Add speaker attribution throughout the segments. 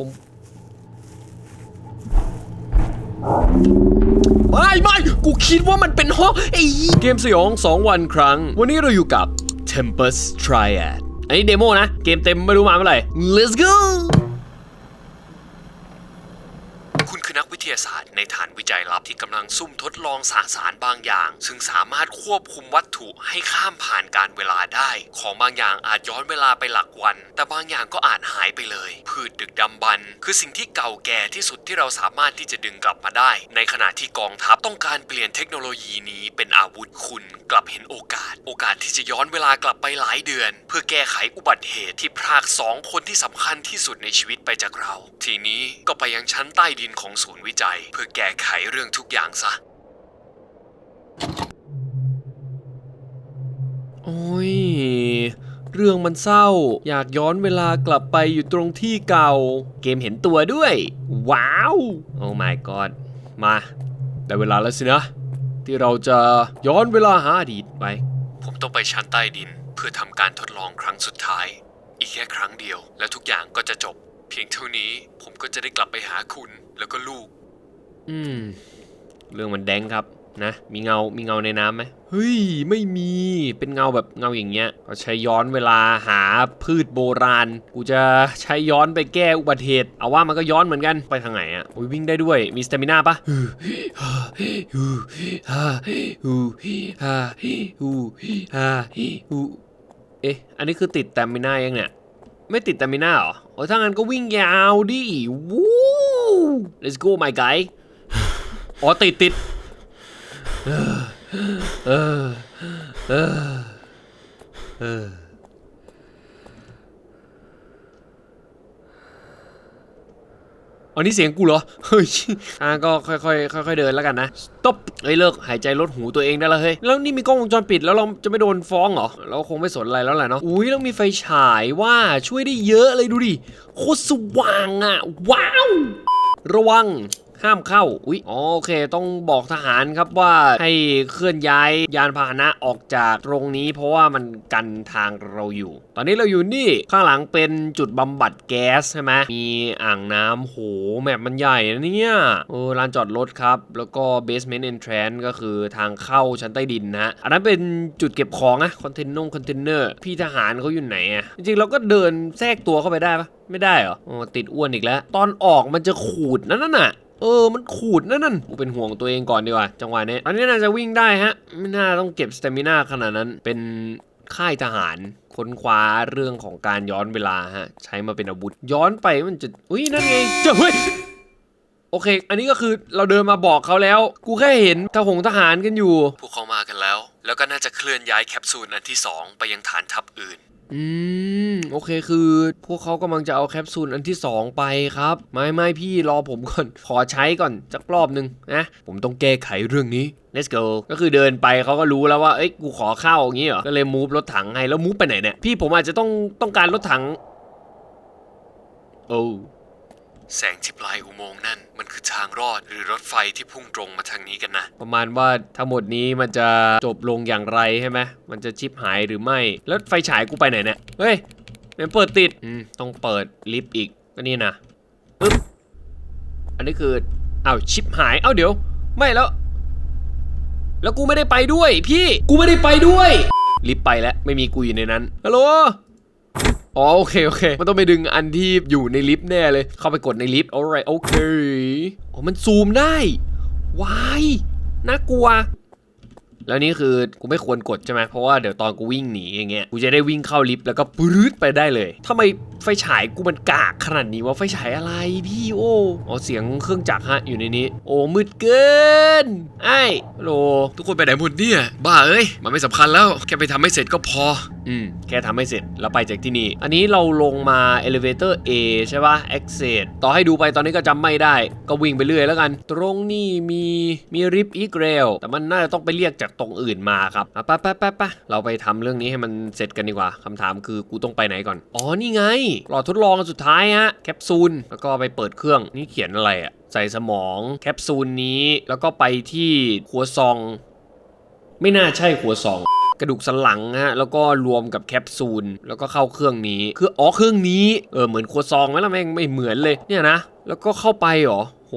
Speaker 1: ผมไม่ไม่กูคิดว่ามันเป็นห้องไอ้เกมสยอง2วันครั้ง วันนี้เราอยู่กับ Tempest Triad อันนี้เดโมนะ เกมเต็มไม่รู้มาเมื่อไหร่ Let's go คุณคือนักวิทยาศาสตร์ในฐานวิ จัยลับที่กำลังซุ่มทดลองสสารบางอย่าง ซึ่งสามารถควบคุมวัตถุให้ข้ามผ่านการเวลาได้ ของบางอย่างอาจย้อนเวลาไปหลักวัน แต่บางอย่างก็อาจหายไปเลย พืชดึกดำบรรพ์คือสิ่งที่เก่าแก่ที่สุดที่เราสามารถที่จะดึงกลับมาได้ ในขณะที่กองทัพต้องการเปลี่ยนเทคโนโลยีนี้เป็นอาวุธคุณกลับเห็นโอกาส โอกาสที่จะย้อนเวลากลับไปหลายเดือน เพื่อแก้ไขอุบัติเหตุที่พรากสองคนที่สำคัญที่สุดในชีวิตไปจากเรา ทีนี้ก็ไปยังชั้นใต้ดินของศูนย์วิจัย เพื่อแก้ไขเรื่องทุกอย่างซะ โอ้ย เรื่องมันเศร้า อยากย้อนเวลากลับไปอยู่ตรงที่เก่า เกมเห็นตัวด้วย ว้าว โอ้ my god มา ได้เวลาแล้วสินะ ที่เราจะย้อนเวลาหาอดีตไป ผมต้องไปชั้นใต้ดิน เพื่อทำการทดลองครั้งสุดท้าย อีกแค่ครั้งเดียว และทุกอย่างก็จะจบ เพียงเท่านี้ผมก็จะได้กลับไปหาคุณแล้วก็ลูก อืม เรื่องมันแดงครับนะ มีเงา มีเงาในน้ำไหมเฮ้ย ไม่มี เป็นเงาแบบเงาอย่างเงี้ยเขาใช้ย้อนเวลาหาพืชโบราณ กูจะใช้ย้อนไปแก้อุบัติเหตุ เอาว่ามันก็ย้อนเหมือนกัน ไปทางไหนอะโอ้ยวิ่งได้ด้วย มีสเตมิน่าปะเอ๊ะ อันนี้คือติดสเตมิน่ายังเนี่ย ไม่ติดสเตมิน่าเหรอ โอ้ยถ้างั้นก็วิ่งยาวดิ วู้ let's go my guy อ๋อติดติดเออเออเออเอออันนี้เสียงกูเหรอ เฮ้ย อะก็ค่อยๆ ค่อยๆ เดินแล้วกันนะ stop เฮ้ยเลิกหายใจลดหูตัวเองได้แล้วเฮ้ย แล้วนี่มีกล้องวงจรปิดแล้วเราจะไม่โดนฟ้องเหรอ เราคงไม่สนอะไรแล้วแหละเนาะ อุ้ยแล้วมีไฟฉายว่าช่วยได้เยอะเลยดูดิ โคตรสว่างอะ ว้าว ระวัง ห้ามเข้า อุ๊ยอ๋อโอเค ต้องบอกทหารครับว่าให้เคลื่อนย้ายยานพาหนะออกจากตรงนี้ เพราะว่ามันกันทางเราอยู่ ตอนนี้เราอยู่นี่ ข้างหลังเป็นจุดบำบัดแก๊สใช่ไหมมีอ่างน้ำโห แมปมันใหญ่นะเนี่ย เออลานจอดรถครับ แล้วก็ basement entrance ก็คือทางเข้าชั้นใต้ดินนะ อันนั้นเป็นจุดเก็บของนะคอนเทนนงคอนเทนเนอร์ พี่ทหารเขาอยู่ไหนอะจริงๆเราก็เดินแทรกตัวเข้าไปได้ปะไม่ได้เหรออติดอ้วนอีกแล้ว ตอนออกมันจะขูดนั่นน่ะ เออ มันขูดนั่นนั่นกูเป็นห่วงตัวเองก่อนดีกว่า จังหวะนี้ อันนี้น่าจะวิ่งได้ฮะ ไม่น่าต้องเก็บสเตมิน่าขนาดนั้น เป็นค่ายทหารค้นคว้าเรื่องของการย้อนเวลาฮะ ใช้มาเป็นอาวุธ ย้อนไปมันจะ อุ้ยนั่นไงเจ้าเฮ้ยโอเค อันนี้ก็คือเราเดินมาบอกเขาแล้ว กูแค่เห็นทหงทหารกันอยู่ พวกเขามากันแล้ว แล้วก็น่าจะเคลื่อนย้ายแคปซูลอันที่ 2 ไปยังฐานทัพอื่น อืม โอเคคือพวกเขากำลังจะเอาแคปซูลอันที่ 2 ไปครับ ไม่ไม่พี่รอผมก่อน ขอใช้ก่อนสักรอบหนึ่งนะผมต้องแก้ไขเรื่องนี้ let's go ก็คือเดินไปเขาก็รู้แล้วว่า เอ้ยกูขอเข้าอย่างนี้เหรอ ก็เลยมูฟรถถังให้แล้วมูฟไปไหนเนี่ย พี่ผมอาจจะต้องต้องการรถถัง โอ้ แสงที่ปลายอุโมงค์นั่น มันคือทางรอดหรือรถไฟที่พุ่งตรงมาทางนี้กันนะ ประมาณว่าทั้งหมดนี้มันจะจบลงอย่างไรใช่ไหมมันจะชิปหายหรือไม่ แล้วไฟฉายกูไปไหนเนี่ย เฮ้ยมันเปิดติด อืม ต้องเปิดลิฟต์อีก ก็นี่นะปึ๊บ อันนี้คืออ้าวชิปหาย เอ้าเดี๋ยว ไม่แล้ว แล้วกูไม่ได้ไปด้วย พี่ กูไม่ได้ไปด้วย ลิฟต์ไปแล้ว ไม่มีกูอยู่ในนั้น ฮัลโหล อ๋อโอเคโอเค มันต้องไปดึงอันที่อยู่ในลิฟต์แน่เลย เข้าไปกดในลิฟต์โอเคโอเคอ๋อมันซูมได้ ว้าย น่ากลัว แล้วนี่คือกูไม่ควรกดใช่ไหมเพราะว่าเดี๋ยวตอนกูวิ่งหนีอย่างเงี้ยกูจะได้วิ่งเข้าลิฟต์แล้วก็ปรื๊ดไปได้เลยทำไมไฟฉายกูมันกากขนาดนี้วะไฟฉายอะไรพี่โอ้อ๋อเสียงเครื่องจักรฮะอยู่ในนี้ โอ้มืดเกินไอ้ฮัลโหลทุกคนไปไหนหมดเนี่ยบ้าเอ้ยมันไม่สำคัญแล้วแค่ไปทำให้เสร็จก็พอ อืมแค่ทำให้เสร็จแล้วไปจากที่นี่ อันนี้เราลงมา elevator A ใช่ปะ exit ต่อให้ดูไปตอนนี้ก็จำไม่ได้ ก็วิ่งไปเรื่อยแล้วกัน ตรงนี้มีมีริฟอีกเรลแต่มันน่าจะต้องไปเรียกจากตรงอื่นมาครับอะไปไปไปไปเราไปทำเรื่องนี้ให้มันเสร็จกันดีกว่าคำถามคือกูต้องไปไหนก่อน อ๋อ นี่ไงหลอดทดลองสุดท้ายฮะ แคปซูล แล้วก็ไปเปิดเครื่อง นี่เขียนอะไรอะใส่สมองแคปซูลนี้ แล้วก็ไปที่ครัวซอง ไม่น่าใช่ครัวซองกระดูกสันหลังฮะแล้วก็รวมกับแคปซูลแล้วก็เข้าเครื่องนี้คืออ๋อเครื่องนี้เออเหมือนครัวซองไหมล่ะแม่งไม่เหมือนเลยเนี่ยนะ แล้วก็เข้าไปหรอโห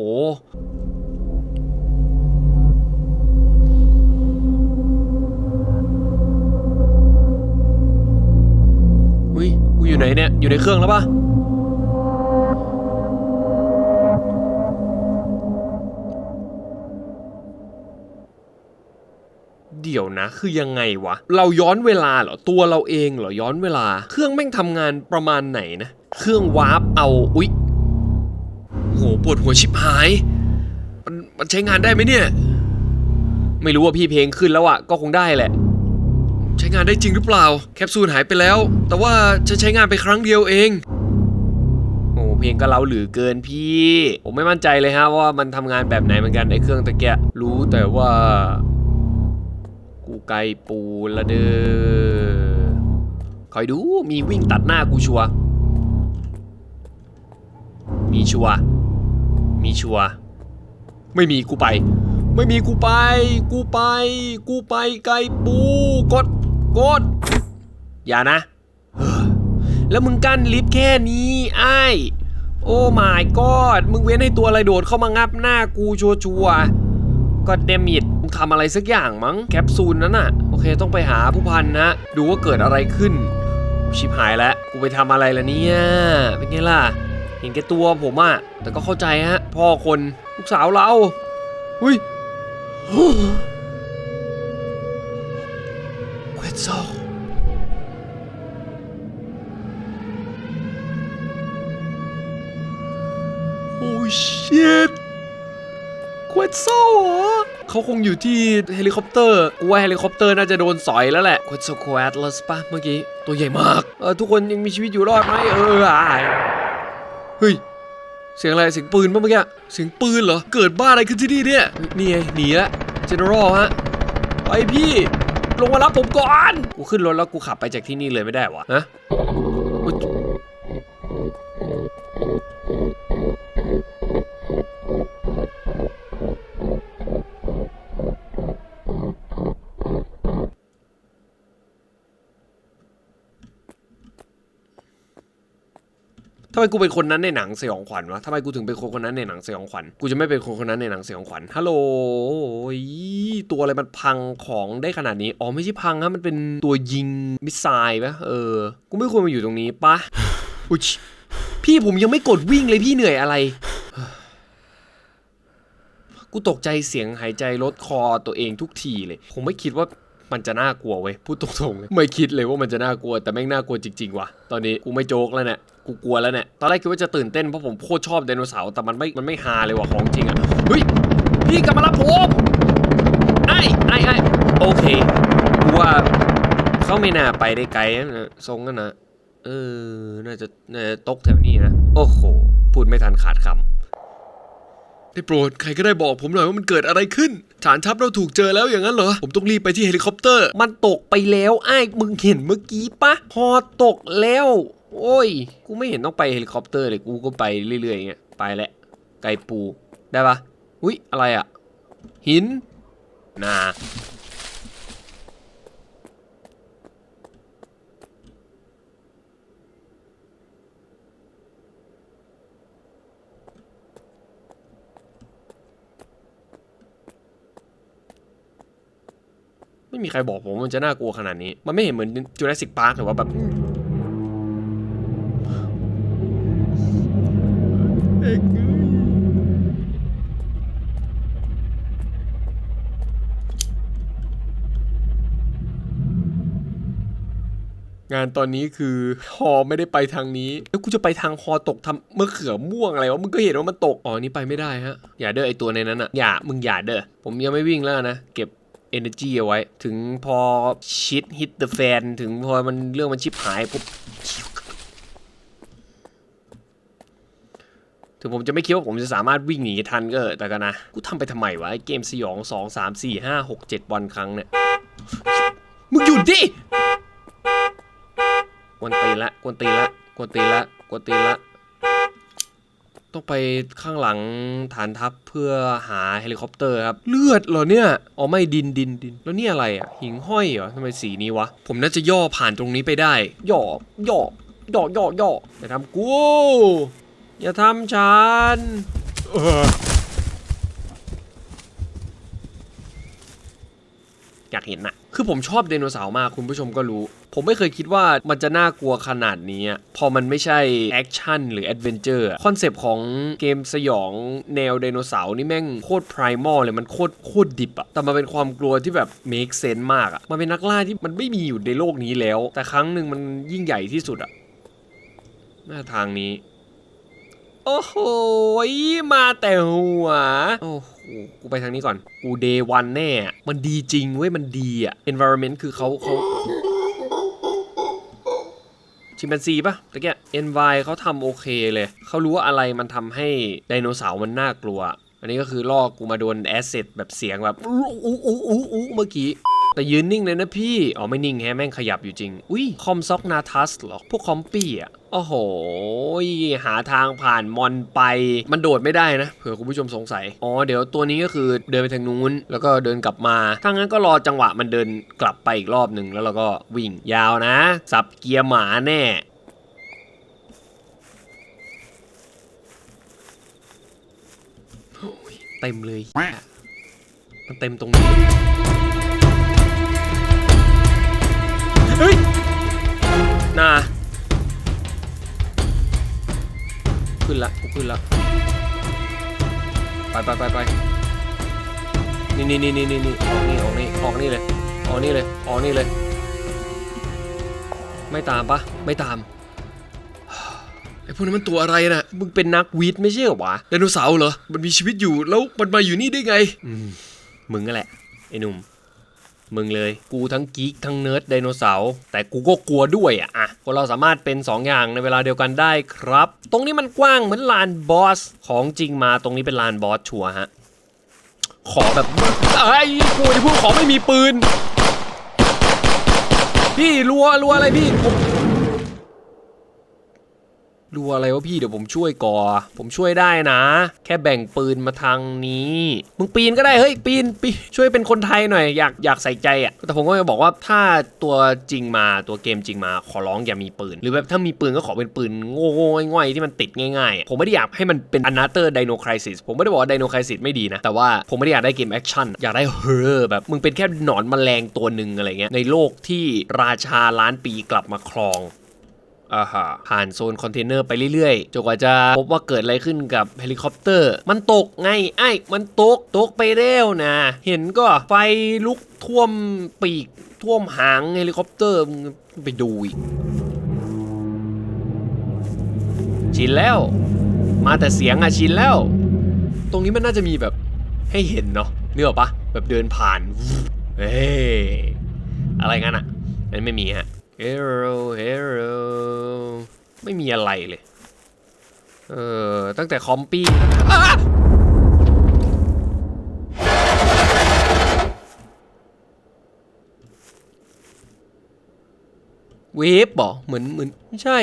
Speaker 1: อยกูอยู่ไหนเนี่ย อยู่ในเครื่องแล้วปะเดี๋ยวนะ คือยังไงวะ เราย้อนเวลาเหรอ ตัวเราเองเหรอ ย้อนเวลา เครื่องแม่งทำงานประมาณไหนนะ เครื่องวาร์ปเอา อุ๊ยโหปวดหัวชิบหาย มันมันใช้งานได้ไหมเนี่ย ไม่รู้ว่าพี่เพลงขึ้นแล้วอะก็คงได้แหละ ใช้งานได้จริงหรือเปล่า แคปซูลหายไปแล้ว แต่ว่าจะใช้งานไปครั้งเดียวเอง โอ้เพลงก็เล้าหรือเกินพี่ ผมไม่มั่นใจเลยฮะว่ามันทำงานแบบไหนเหมือนกันไอ้เครื่องตะเกียะรู้แต่ว่า กูไกลปูละเด้อคอยดูมีวิ่งตัดหน้ากูชัวร์มีชัวร์มีชัวร์ไม่มีกูไป ไม่มีกูไป กูไป กูไปไกลปูกด กด อย่านะ แล้วมึงกั้นลิฟต์แค่นี้ไอ้โอ้ my god มึงเว้นให้ตัวอะไรโดดเข้ามางับหน้ากูชัวชัวก็เดมิดมึงทำอะไรสักอย่างมั้งแคปซูลนั้นน่ะโอเคต้องไปหาผู้พันนะ ดูว่าเกิดอะไรขึ้น ชิบหายแล้วกูไปทำอะไรล่ะเนี่ย เป็นไงล่ะ เห็นแก่ตัวผมอะแต่ก็เข้าใจฮะ พ่อคนลูกสาวเราอุ้ย เควดโอ้ชิตควิดโซเหรอเขาคงอยู่ที่เฮลิคอปเตอร์กูว่าเฮลิคอปเตอร์น่าจะโดนสอยแล้วแหละควิดโซควดลสปะเมื่อกี้ ตัวใหญ่มาก เออทุกคนยังมีชีวิตอยู่รอดไหมเอออ่ายเฮ้ยเสียงอะไรเสียงปืนป่ะเมื่อกี้เสียงปืนเหรอ เกิดบ้าอะไรขึ้นที่นี่เนี่ยนี่ไงหนีละเจเนอรัลฮะไปพี่ ลงมารับผมก่อน กูขึ้นรถแล้วกูขับไปจากที่นี่เลยไม่ได้วะฮะ ทำไมกูเป็นคนนั้นในหนังสยองขวัญวะทำไมกูถึงเป็นคนคนนั้นในหนังสยองขวัญ กูจะไม่เป็นคนคนนั้นในหนังสยองขวัญ ฮัลโหลอีตัวอะไรมันพังของได้ขนาดนี้ อ๋อไม่ใช่พังนะมันเป็นตัวยิงมิสไซล์ปะเออ กูไม่ควรมาอยู่ตรงนี้ปะอุ๊ยพี่ผมยังไม่กดวิ่งเลยพี่เหนื่อยอะไร กูตกใจเสียงหายใจลดคอตัวเองทุกทีเลย ผมไม่คิดว่า มันจะน่ากลัวเว้ยพูดตรงๆเลยไม่คิดเลยว่ามันจะน่ากลัวแต่แม่งน่ากลัวจริงๆว่ะตอนนี้กูไม่โจกแล้วเนี่ยกูกลัวแล้วเนี่ยตอนแรกคิดว่าจะตื่นเต้นเพราะผมโคตรชอบไดโนเสาร์แต่มันไม่มันไม่ฮาเลยว่ะของจริงอะเฮ้ยพี่กลับมารับผมไอ้ไอ้ไอ้โอเคกูว่าเขาไม่น่าไปได้ไกลนะทรงกันนะเออน่าจะน่าจะตกแถวนี้นะโอ้โหพูดไม่ทันขาดคำ ได้โปรดใครก็ได้บอกผมหน่อยว่ามันเกิดอะไรขึ้น ฐานทัพเราถูกเจอแล้วอย่างนั้นเหรอ ผมต้องรีบไปที่เฮลิคอปเตอร์ มันตกไปแล้วไอ้มึงเห็นเมื่อกี้ปะพอตกแล้ว โอ้ย กูไม่เห็นต้องไปเฮลิคอปเตอร์เลยกูก็ไปเรื่อยๆอย่างเงี้ยไปแหละไกลปูได้ปะอุ้ยอะไรอะหินนา ม่มีใครบอกผมว่ามันจะน่ากลัวขนาดนี้ มันไม่เห็นเหมือนจูราสสิกพาร์คหรือว่าแบบเอกเอ้ยงานตอนนี้คือฮอไม่ได้ไปทางนี้ แล้วกูจะไปทางฮอตกทำมะเขือม่วงอะไรวะมึงก็เห็นว่ามันตกอ๋อนี่ไปไม่ได้ฮะอย่าเด้อไอตัวในนั้นอะอย่ามึงอย่าเด้อผมยังไม่วิ่งแล้วนะ เก็บ energy เอาไว้ ถึงพอชิด hit the fan ถึงพอมันเรื่องมันชิบหายปุ๊บถึงผมจะไม่คิดว่าผมจะสามารถวิ่งหนีทันก็แต่ก็นะ กูทำไปทำไมวะไอเกมสยองสองสามสี่ห้าหกเจ็ดวันครั้งเนี่ย มึงหยุดดิกวนตีละกวนตีละกวนตีละกวนตีละ ต้องไปข้างหลังฐานทัพเพื่อหาเฮลิคอปเตอร์ครับ เลือดเหรอเนี่ยอ๋อไม่ดินดินดินแล้วนี่อะไรอะ หิงห้อยเหรอทำไมสีนี้วะ ผมน่าจะย่อผ่านตรงนี้ไปได้ ย่อย่อย่อย่อย่ออย่าทำกูอย่าทำฉันเอออยากเห็นน่ะ คือผมชอบไดโนเสาร์มากคุณผู้ชมก็รู้ ผมไม่เคยคิดว่ามันจะน่ากลัวขนาดนี้ พอมันไม่ใช่แอคชั่นหรือแอดเวนเจอร์คอนเซปต์ของเกมสยองแนวไดโนเสาร์นี่แม่งโคตรไพรมอลเลยมันโคตรโคตรดิบอะแต่มันเป็นความกลัวที่แบบเมคเซนต์มากอะมันเป็นนักล่าที่มันไม่มีอยู่ในโลกนี้แล้ว แต่ครั้งหนึ่งมันยิ่งใหญ่ที่สุดอะหน้าทางนี้ โอ้โห มาแต่หัว โอ้โห กูไปทางนี้ก่อน กูเดย์วันแน่ มันดีจริงเว้ย มันดีอะ environment คือเขาเขาชิมแปนซีปะตะเกีย envi เขาทำโอเคเลย เขารู้ว่าอะไรมันทำให้ไดโนเสาร์มันน่ากลัว อันนี้ก็คือลอกกูมาโดนแอสเซทแบบเสียงแบบอู้อู้อู้อู้อู้เมื่อกี้แต่ยืนนิ่งเลยนะพี่ อ๋อไม่นิ่งแฮแม่งขยับอยู่จริง อุ้ยคอมซ็อกนาทัสหรอ พวกคอมปี้อะ โอ้โห หาทางผ่านมอนไป มันโดดไม่ได้นะ เผื่อคุณผู้ชมสงสัย อ๋อ เดี๋ยวตัวนี้ก็คือเดินไปทางนู้น แล้วก็เดินกลับมา ถ้างั้นก็รอจังหวะมันเดินกลับไปอีกรอบหนึ่งแล้วเราก็วิ่งยาวนะ สับเกียร์หมาแน่เต็มเลย มันเต็มตรงนี้ เฮ้ยนา ขึ้นละกูขึ้นละไปไปไปไปนี่นี่นี่นี่นี่นี่ออกนี่ออกนี่ออกนี่เลยออกนี่เลยออกนี่เลย ไม่ตามปะไม่ตามไอ้พวกนั้นมันตัวอะไรน่ะมึงเป็นนักวิทย์ไม่ใช่เหรอวะไดโนเสาร์เหรอมันมีชีวิตอยู่แล้วมันมาอยู่นี่ได้ไง อืมมึงนั่นแหละไอ้หนุ่ม มึงเลย กูทั้งกิ๊กทั้งเนิร์ดไดโนเสาร์แต่กูก็กลัวด้วยอะอะคนเราสามารถเป็น 2 อย่างในเวลาเดียวกันได้ครับ ตรงนี้มันกว้างเหมือนลานบอสของจริงมาตรงนี้เป็นลานบอสชัวฮะขอแบบไอ้กูจะพูดขอไม่มีปืน พี่รัวรัวอะไรพี่ผม รัวอะไรวะพี่เดี๋ยวผมช่วยก่อ ผมช่วยได้นะ แค่แบ่งปืนมาทางนี้ มึงปีนก็ได้เฮ้ยปีนปีนช่วยเป็นคนไทยหน่อยอยากอยากใส่ใจอะแต่ผมก็จะบอกว่าถ้าตัวจริงมาตัวเกมจริงมาขอร้องอย่ามีปืน หรือแบบถ้ามีปืนก็ขอเป็นปืนโง่ๆง่อยๆที่มันติดง่ายๆ ผมไม่ได้อยากให้มันเป็น another Dino Crisis ผมไม่ได้บอกว่า Dino Crisis ไม่ดีนะ แต่ว่าผมไม่ได้อยากได้เกมแอคชั่นอยากได้เฮอร์แบบมึงเป็นแค่หนอนแมลงตัวหนึ่งอะไรเงี้ยในโลกที่ราชาล้านปีกลับมาครอง อ่าฮะผ่านโซนคอนเทนเนอร์ไปเรื่อยๆจนกว่าจะพบว่าเกิดอะไรขึ้นกับเฮลิคอปเตอร์ มันตกไงไอ้มันตกตกไปเร็วนะ เห็นก็ไฟลุกท่วมปีกท่วมหางเฮลิคอปเตอร์ไปดูอีกชินแล้ว มาแต่เสียงอะชินแล้ว ตรงนี้มันน่าจะมีแบบให้เห็นเนาะเนื้อปะแบบเดินผ่านเฮ้ยอะไรงั้นอะอันนไม่มีฮะ Hero Hero ไม่มีอะไรเลย เออ ตั้งแต่คอมปี้เวฟเหรอเหมือนเหมือนไม่ใช่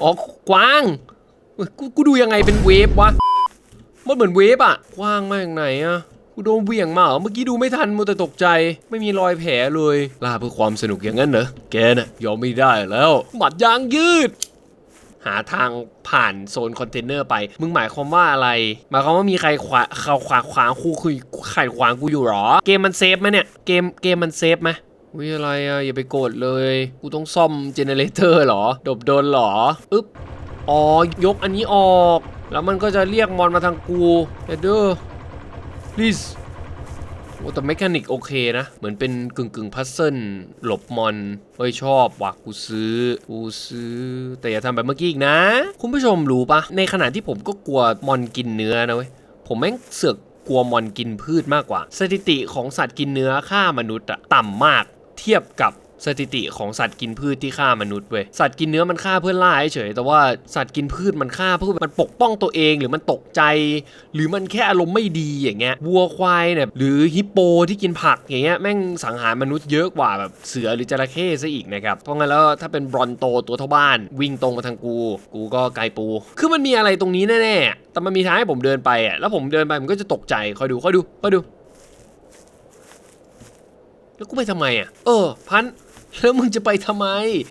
Speaker 1: อ๋อกว้าง กูกูดูยังไงเป็นเวฟวะ มันเหมือนเวฟอะกว้างมากไหนอะ กูโดนเวี่ยงมาเหรอเมื่อกี้ดูไม่ทันมัวแต่ตกใจ ไม่มีรอยแผลเลยล่าเพื่อความสนุกอย่างนั้นเหรอแกน่ะยอมไม่ได้แล้ว หมัดยางยืด หาทางผ่านโซนคอนเทนเนอร์ไป มึงหมายความว่าอะไร หมายความว่ามีใครขวาเขาขวาขวางกูคุยไข่ขวางกูอยู่หรอ เกมมันเซฟไหมเนี่ย เกมเกมมันเซฟไหมวิอะไรอะอย่าไปโกรธเลย กูต้องซ่อมเจเนเรเตอร์หรอ ดบโดนหรอ อึ๊บ อ๋อ ยกอันนี้ออก แล้วมันก็จะเรียกมอนมาทางกูเอเดอ please โอ้แต่เมคานิกโอเคนะ เหมือนเป็นกึ่งกึ่งพัซเซิลหลบมอนเฮ้ยชอบว่ะกูซื้อ กูซื้อ แต่อย่าทำแบบเมื่อกี้อีกนะ คุณผู้ชมรู้ปะในขณะที่ผมก็กลัวมอนกินเนื้อนะเว้ย ผมแม่งเสือกกลัวมอนกินพืชมากกว่า สถิติของสัตว์กินเนื้อฆ่ามนุษย์อะต่ำมากเทียบกับ สถิติของสัตว์กินพืชที่ฆ่ามนุษย์เว้ยสัตว์กินเนื้อมันฆ่าเพื่อล่าเฉยแต่ว่าสัตว์กินพืชมันฆ่าเพื่อมันปกป้องตัวเองหรือมันตกใจ หรือมันแค่อารมณ์ไม่ดีอย่างเงี้ยวัวควายเนี่ยหรือฮิปโปที่กินผักอย่างเงี้ยแม่งสังหารมนุษย์เยอะกว่าแบบเสือหรือจระเข้ซะอีกนะครับเพราะงั้นแล้วถ้าเป็นบรอนโตตัวเท่าบ้าน วิ่งตรงมาทางกู กูก็ไกลปู คือมันมีอะไรตรงนี้แน่ๆแต่มันมีทางให้ผมเดินไปอะแล้วผมเดินไปมันก็จะตกใจคอยดูคอยดูคอยดูแล้วกูไปทำไมอะ เออ พัน แล้วมึงจะไปทำไม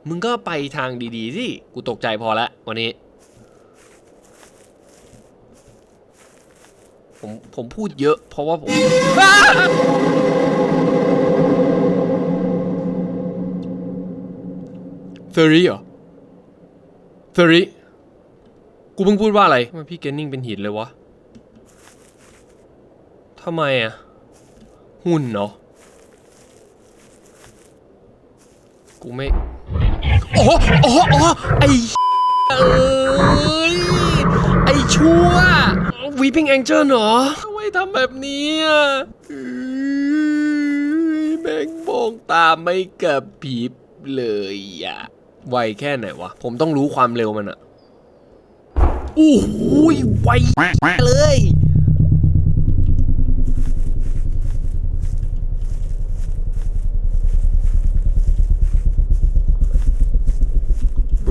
Speaker 1: มึงก็ไปทางดีๆสิ กูตกใจพอละวันนี้ ผมผมพูดเยอะเพราะว่าผมเฟอรี่เหรอเฟอรี่กูเพิ่งพูดว่าอะไรทำไมพี่เกนนิ่งเป็นหินเลยวะทำไมอะ หุ่นเนาะ กูไม่ โอ้โหโอ้โหโอ้โหไอ้เอ้ย ไอ้ชั่ว Weeping Angel เหรอทำไมทำแบบนี้อะเอ้ยแม่งมองตาไม่กระพริบเลยอะ ไวแค่ไหนวะ ผมต้องรู้ความเร็วมันอะ โอ้โหไวเลย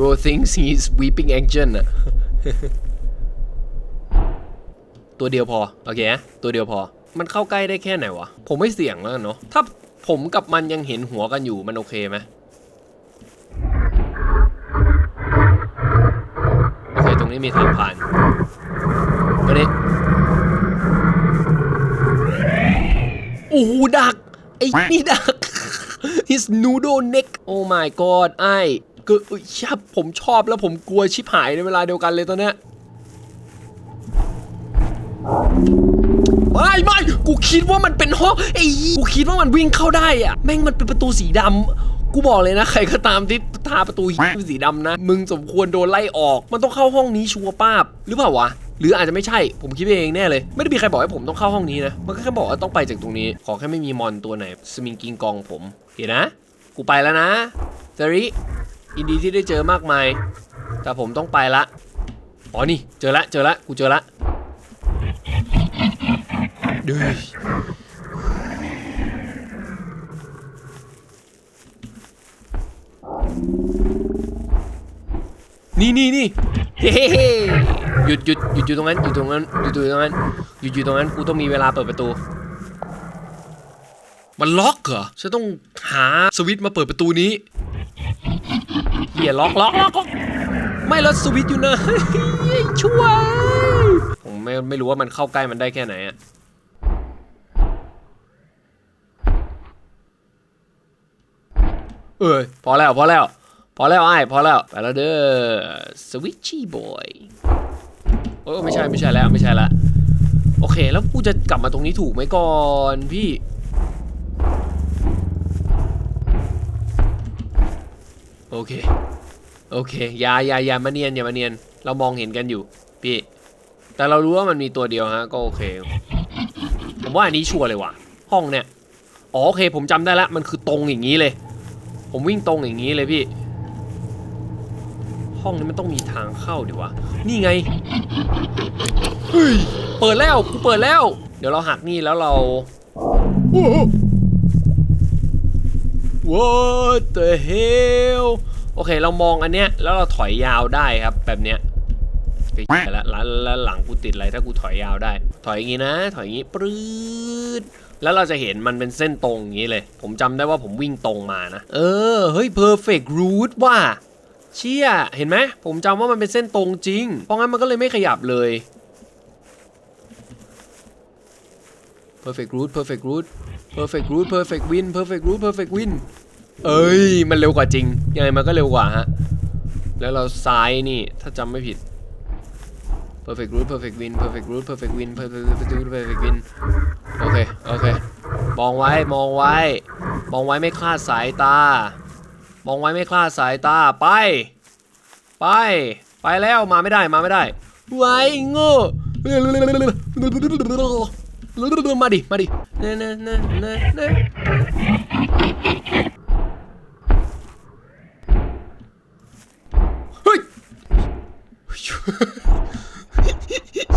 Speaker 1: bro thinks he's weeping angel อะตัวเดียวพอ โอเคนะตัวเดียวพอ มันเข้าใกล้ได้แค่ไหนวะ ผมไม่เสี่ยงแล้วกันเนาะ ถ้าผมกับมันยังเห็นหัวกันอยู่มันโอเคไหมโอเค ตรงนี้มีทางผ่านมาดิโอ้โหดัก ไอ้นี่ดัก his noodle neck oh my god ไอ้ ก็เอ้ยชับผมชอบแล้วผมกลัวชิบหายในเวลาเดียวกันเลยตอนเนี้ยไม่ไม่กูคิดว่ามันเป็นห้องไอ้กูคิดว่ามันวิ่งเข้าได้อะแม่งมันเป็นประตูสีดำกูบอกเลยนะ ใครก็ตามที่ทาประตูเป็นสีดำนะ มึงสมควรโดนไล่ออก มันต้องเข้าห้องนี้ชัวร์ป้าบหรือเปล่าวะหรืออาจจะไม่ใช่ ผมคิดเองแน่เลย ไม่ได้มีใครบอกให้ผมต้องเข้าห้องนี้นะ มันก็แค่บอกว่าต้องไปจากตรงนี้ ขอแค่ไม่มีมอนตัวไหนสมิงกิงกองผม เห็นนะ กูไปแล้วนะเซริ ยินดีที่ได้เจอมากมาย แต่ผมต้องไปละ อ๋อนี่ เจอละ เจอละ กูเจอละดื้อนี่นี่นี่เฮ้เฮ้หยุดหยุดหยุดอยู่ตรงนั้นหยุดตรงนั้นหยุดอยู่ตรงนั้นหยุดอยู่ตรงนั้นกูต้องมีเวลาเปิดประตู มันล็อกเหรอฉันต้องหาสวิตช์มาเปิดประตูนี้ ฮียล็อกล็อกล็อกล็อกไม่ล้วสวิตช์อยู่ไหนช่วยผมไม่ไม่รู้ว่ามันเข้าใกล้มันได้แค่ไหนอะเอ้ยพอแล้วพอแล้ว พอแล้วไอ้พอแล้วไปแล้วเด้อสวิตชี่บอยโอ้ไม่ใช่ไม่ใช่แล้วไม่ใช่ละโอเค แล้วกูจะกลับมาตรงนี้ถูกไหมก่อนพี่ โอเค โอเค อย่าอย่าอย่ามาเนียนอย่ามาเนียน เรามองเห็นกันอยู่ พี่ แต่เรารู้ว่ามันมีตัวเดียวฮะ ก็โอเค ผมว่าอันนี้ชัวร์เลยว่ะ ห้องเนี่ย อ๋อโอเค ผมจำได้ละ มันคือตรงอย่างนี้เลย ผมวิ่งตรงอย่างนี้เลยพี่ ห้องนี้มันต้องมีทางเข้าดิวะ นี่ไง เฮ้ย เปิดแล้ว กูเปิดแล้ว เดี๋ยวเราหักนี่แล้วเรา What the hell โอเค เรามองอันเนี้ย แล้วเราถอยยาวได้ครับ แบบเนี้ยไปแล้วแล้วหลังกูติดอะไรถ้ากูถอยยาวได้ ถอยอย่างงี้นะ ถอยอย่างงี้ปรื๊ดแล้วเราจะเห็นมันเป็นเส้นตรงอย่างงี้เลย ผมจำได้ว่าผมวิ่งตรงมานะ เออ เฮ้ย perfect route ว่า เชี่ย เห็นไหม ผมจำว่ามันเป็นเส้นตรงจริง เพราะงั้นมันก็เลยไม่ขยับเลย perfect route perfect route perfect route perfect win perfect route perfect win เอ้ย มันเร็วกว่าจริง ยังไงมันก็เร็วกว่าฮะ แล้วเราซ้ายนี่ ถ้าจำไม่ผิด perfect route perfect win perfect route perfect win perfect route perfect win โอเค โอเค มองไว้ มองไว้ มองไว้ไม่คลาดสายตา มองไว้ไม่คลาดสายตา ไป ไป ไปแล้ว มาไม่ได้ มาไม่ได้ ไว้โง่ มาดิ มาดิเนเนเนเนเนเฮ้ย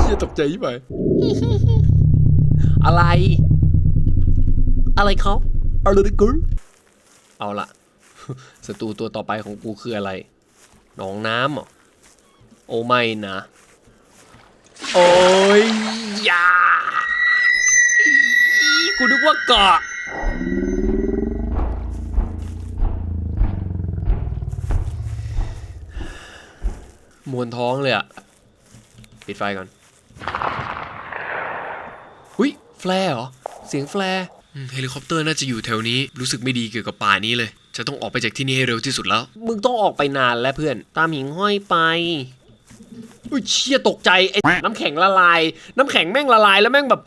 Speaker 1: จะตกใจยี่ไปอะไร อะไรเขาอะไรกูเอาละศัตรูตัวต่อไปของกูคืออะไร หนองน้ำหรอ โอไม่นะ โอ้ยยา กูนึกว่าเกาะมวนท้องเลยอะปิดไฟก่อน หุยแฟร์เหรอ เสียงแฟร์อืมเฮลิคอปเตอร์น่าจะอยู่แถวนี้ รู้สึกไม่ดีเกี่ยวกับป่านี้เลย จะต้องออกไปจากที่นี่ให้เร็วที่สุดแล้ว มึงต้องออกไปนานแล้วเพื่อน ตามหิงห้อยไป อุ้ยเชี่ยตกใจไอ้น้ำแข็งละลาย น้ำแข็งแม่งละลายแล้วแม่งแบบ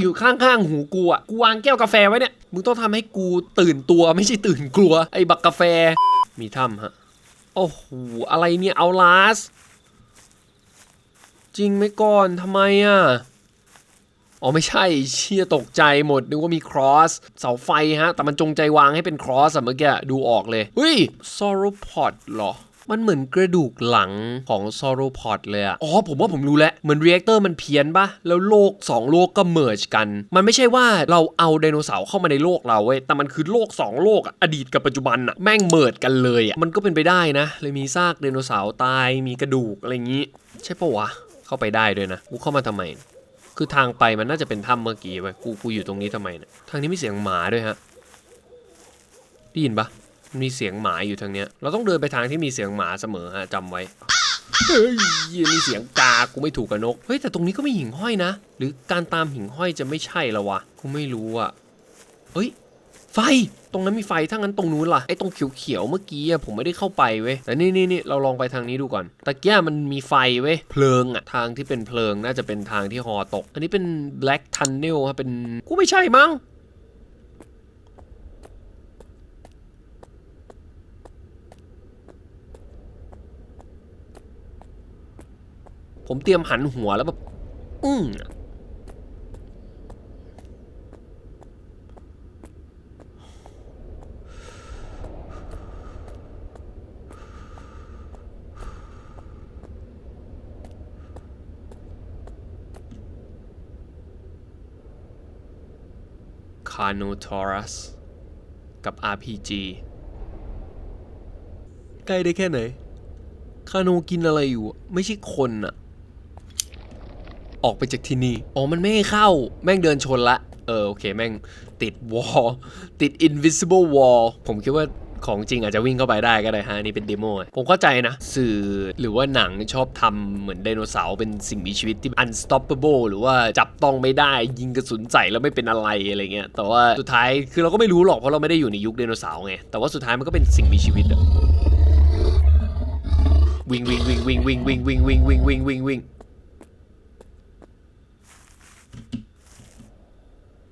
Speaker 1: อยู่ข้างๆหูกูอะกูวางแก้วกาแฟไว้เนี่ยมึงต้องทำให้กูตื่นตัวไม่ใช่ตื่นกลัวไอ้บักกาแฟมีถ้ำฮะโอ้โหอะไรเนี่ยเอาลาสจริงไหมก่อนทำไมอะอ๋อไม่ใช่เชี่ยตกใจหมดนึกว่ามีครอสเสาไฟฮะ แต่มันจงใจวางให้เป็นครอสอะเมื่อกี้ดูออกเลยเฮ้ย sauropod เหรอ มันเหมือนกระดูกหลังของ sauropod เลยอะอ๋อผมว่าผมรู้แล้ว เหมือน reactor มันเพี้ยนปะแล้วโลก 2 โลกก็ merge กัน มันไม่ใช่ว่าเราเอาไดโนเสาร์เข้ามาในโลกเราเว้ยแต่มันคือโลก 2 โลกอะอดีตกับปัจจุบันอะแม่งเมิดกันเลยอะมันก็เป็นไปได้นะ เลยมีซากไดโนเสาร์ตายมีกระดูกอะไรอย่างงี้ ใช่ปะวะเข้าไปได้ด้วยนะกูเข้ามาทำไม คือทางไปมันน่าจะเป็นถ้ำเมื่อกี้ไปกูกูอยู่ตรงนี้ทำไมเนี่ยทางนี้มีเสียงหมาด้วยฮะได้ยินปะ มีเสียงหมาอยู่ทางเนี้ย เราต้องเดินไปทางที่มีเสียงหมาเสมอฮะจำไว้เฮ้ยมีเสียงกา กูไม่ถูกกับนก เฮ้ย แต่ตรงนี้ก็ไมีหิ่งห้อยนะ หรือการตามหิ่งห้อยจะไม่ใช่ละวะ กูไม่รู้อะเฮ้ย ไฟ ตรงนั้นมีไฟ ถ้างั้นตรงนู้นล่ะ ไอ้ตรงเขียวๆเมื่อกี้อะผมไม่ได้เข้าไปเว้ย แต่นี่นี่นี่เราลองไปทางนี้ดูก่อน ตะเกียมันมีไฟเว้ย เพลิงอะทางที่เป็นเพลิงน่าจะเป็นทางที่ฮอตก อันนี้เป็น black tunnel ครับเป็น กูไม่ใช่มั้ง ผมเตรียมหันหัวแล้วแบบอืมคาโนทอรัสกับ RPG ใกล้ได้แค่ไหน คาโนกินอะไรอยู่ ไม่ใช่คนอะ ออกไปจากที่นี่อ๋อมันไม่ให้เข้า แม่งเดินชนละ เออโอเคแม่งติดวอลติด invisible wall ผมคิดว่าของจริงอาจจะวิ่งเข้าไปได้ก็ได้ฮะอันนี่เป็นเดโมผมเข้าใจนะ สื่อหรือว่าหนังชอบทำเหมือนไดโนเสาร์เป็นสิ่งมีชีวิตที่ unstoppable หรือว่าจับต้องไม่ได้ยิงกระสุนใส่แล้วไม่เป็นอะไรอะไรเงี้ยแต่ว่าสุดท้ายคือเราก็ไม่รู้หรอกเพราะเราไม่ได้อยู่ในยุคไดโนเสาร์ไงแต่ว่าสุดท้ายมันก็เป็นสิ่งมีชีวิตอะวิ่งวิ่งวิ่งวิ่งวิ่งวิ่งวิ่งวิ่งวิ่งวิ่งวิ่งวิ่ง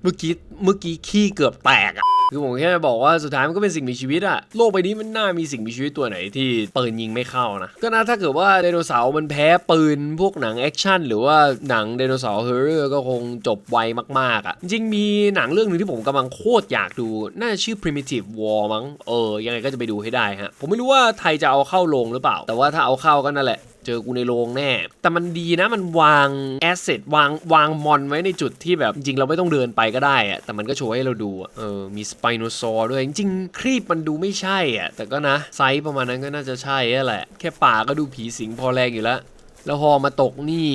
Speaker 1: เมื่อกี้เมื่อกี้ขี้เกือบแตกอะคือผมแค่บอกว่าสุดท้ายมันก็เป็นสิ่งมีชีวิตอะโลกใบนี้มันน่ามีสิ่งมีชีวิตตัวไหนที่ปืนยิงไม่เข้านะ ก็นะถ้าเกิดว่าไดโนเสาร์มันแพ้ปืนพวกหนังแอคชั่นหรือว่าหนังไดโนเสาร์เฮอร์เรอร์ก็คงจบไวมากๆอะจริงมีหนังเรื่องหนึ่งที่ผมกำลังโคตรอยากดู น่าจะชื่อ primitive war มั้งเออยังไงก็จะไปดูให้ได้ฮะผมไม่รู้ว่าไทยจะเอาเข้าโรงหรือเปล่า แต่ว่าถ้าเอาเข้าก็นั่นแหละ เจอกูในโรงแน่ แต่มันดีนะมันวางแอสเซทวางวางมอนไว้ในจุดที่แบบจริงเราไม่ต้องเดินไปก็ได้อะแต่มันก็โชว์ให้เราดูเออมีสไปโนซอร์ด้วย จริงๆครีบมันดูไม่ใช่อะ แต่ก็นะไซส์ประมาณนั้นก็น่าจะใช่แหละ แค่ป่าก็ดูผีสิงพอแรงอยู่แล้ว แล้วฮอมาตกนี่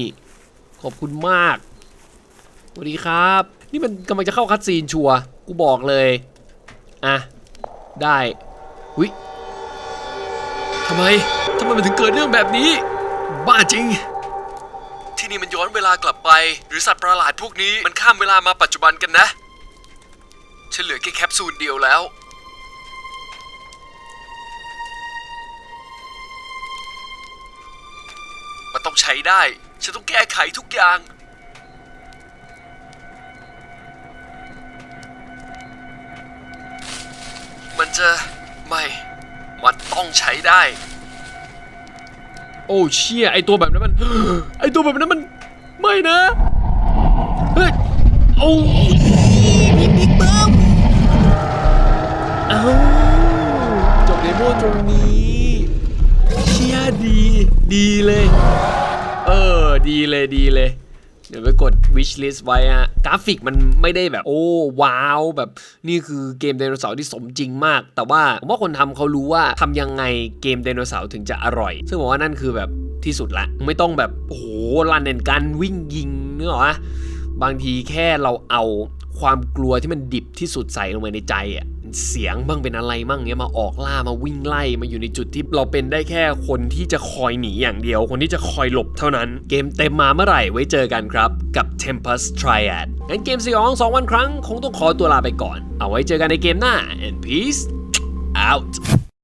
Speaker 1: ขอบคุณมากสวัสดีครับ นี่มันกำลังจะเข้าคัดซีนชัวกูบอกเลยอะได้วิทำไม ทำไมมันถึงเกิดเรื่องแบบนี้ บ้าจริง ที่นี่มันย้อนเวลากลับไป หรือสัตว์ประหลาดพวกนี้มันข้ามเวลามาปัจจุบันกันนะฉันเหลือแค่แคปซูลเดียวแล้ว มันต้องใช้ได้ ฉันต้องแก้ไขทุกอย่างมันจะไม่ มันต้องใช้ได้ อ้เชี่ยไอตัวแบบนั้นมันไอตัวแบบนั้นมันไม่นะเฮ้ยโอ้มีบิ๊กเบิ้มเอ้าจบเดโมตรงนี้เชี่ยดี ดีเลย เออ ดีเลยดีเลย เดี๋ยวไปกด wish list ไว้ฮะกราฟิกมันไม่ได้แบบโอ้ว้าวแบบนี่คือเกมไดโนเสาร์ที่สมจริงมาก แต่ว่าผมว่าคนทำเขารู้ว่าทำยังไงเกมไดโนเสาร์ถึงจะอร่อย ซึ่งผมว่านั่นคือแบบที่สุดละ ไม่ต้องแบบโอ้โหรันเด่นกันวิ่งยิงเนื้อหรอวะบางทีแค่เราเอาความกลัวที่มันดิบที่สุดใส่ลงไปในใจอะ เสียงบ้างเป็นอะไรบ้างเนี้ยมาออกล่ามาวิ่งไล่มาอยู่ในจุดที่เราเป็นได้แค่คนที่จะคอยหนีอย่างเดียว คนที่จะคอยหลบเท่านั้น เกมเต็มมาเมื่อไหร่ไว้เจอกันครับ กับ Tempest Triad งั้นเกมสยองสองวันครั้ง คงต้องขอตัวลาไปก่อน เอาไว้เจอกันในเกมหน้า and peace out